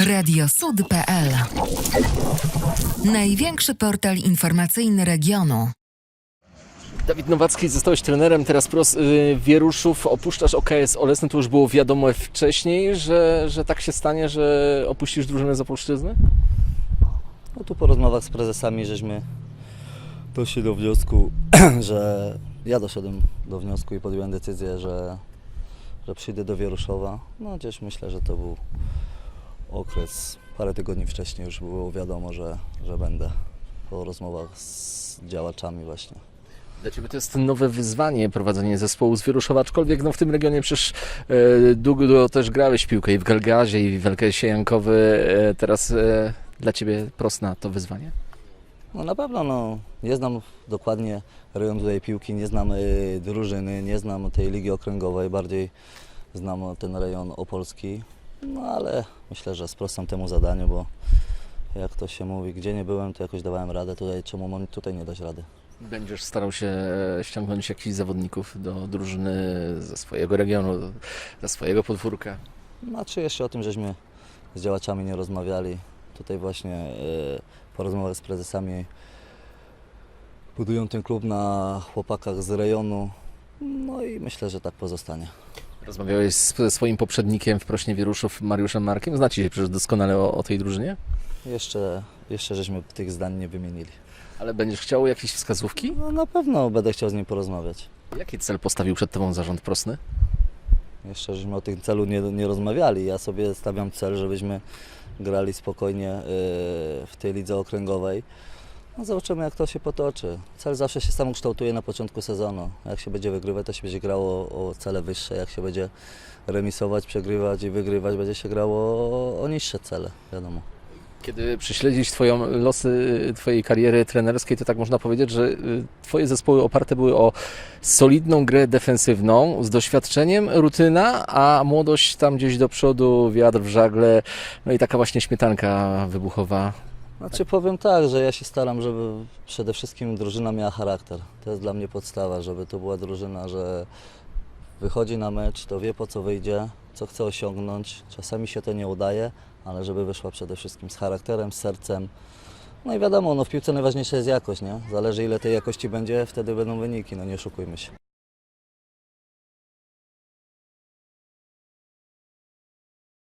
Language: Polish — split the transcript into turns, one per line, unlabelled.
Radiosud.pl Największy portal informacyjny regionu.
Dawid Nowacki, zostałeś trenerem, teraz pros y, Wieruszów, opuszczasz OKS Olesny, to już było wiadomo wcześniej, że, że tak się stanie, że opuścisz drużynę z Opolszczyzny?
No tu po rozmowach z prezesami żeśmy doszli do wniosku, że ja doszedłem do wniosku i podjąłem decyzję, że, że przyjdę do Wieruszowa. No gdzieś myślę, że to był okres, parę tygodni wcześniej już było wiadomo, że, że będę po rozmowach z działaczami właśnie.
Dla Ciebie to jest nowe wyzwanie, prowadzenie zespołu z Wieruszowa, aczkolwiek no, w tym regionie przecież e, długo też grałeś piłkę i w Galgazie i w LKS Jankowy, e, teraz e, dla Ciebie Prosna to wyzwanie?
No na pewno, no, nie znam dokładnie rejonu tej piłki, nie znam y, drużyny, nie znam tej ligi okręgowej, bardziej znam ten rejon opolski, no ale myślę, że sprostam temu zadaniu, bo jak to się mówi, gdzie nie byłem, to jakoś dawałem radę, tutaj czemu mam tutaj nie dać rady.
Będziesz starał się e, ściągnąć jakichś zawodników do drużyny ze swojego regionu, ze swojego podwórka.
Znaczy jeszcze o tym, żeśmy z działaczami nie rozmawiali, tutaj właśnie y, po rozmowach z prezesami budują ten klub na chłopakach z rejonu, no i myślę, że tak pozostanie.
Rozmawiałeś z swoim poprzednikiem w Prośnie Wieruszów, Mariuszem Markiem. Znacie się przecież doskonale o, o tej drużynie,
Jeszcze, jeszcze żeśmy tych zdań nie wymienili.
ale będziesz chciał jakieś wskazówki?
No na pewno będę chciał z nim porozmawiać.
Jaki cel postawił przed Tobą zarząd Prosny?
Jeszcze żeśmy o tym celu nie, nie rozmawiali. Ja sobie stawiam cel, żebyśmy grali spokojnie yy, w tej lidze okręgowej. No zobaczymy jak to się potoczy. Cel zawsze się sam kształtuje na początku sezonu. Jak się będzie wygrywać, to się będzie grało o cele wyższe. Jak się będzie remisować, przegrywać i wygrywać, będzie się grało o, niższe cele, wiadomo.
Kiedy prześledzić Twoją losy Twojej kariery trenerskiej, to tak można powiedzieć, że y, Twoje zespoły oparte były o solidną grę defensywną, z doświadczeniem, rutyna, a młodość tam gdzieś do przodu, wiatr w żagle, no i taka właśnie śmietanka wybuchowa.
Znaczy powiem tak, że ja się staram, żeby przede wszystkim drużyna miała charakter. To jest dla mnie podstawa, żeby to była drużyna, że wychodzi na mecz, to wie po co wyjdzie, co chce osiągnąć. Czasami się to nie udaje, ale żeby wyszła przede wszystkim z charakterem, z sercem. No i wiadomo, no w piłce najważniejsza jest jakość, nie? Zależy ile tej jakości będzie, wtedy będą wyniki, no nie oszukujmy się.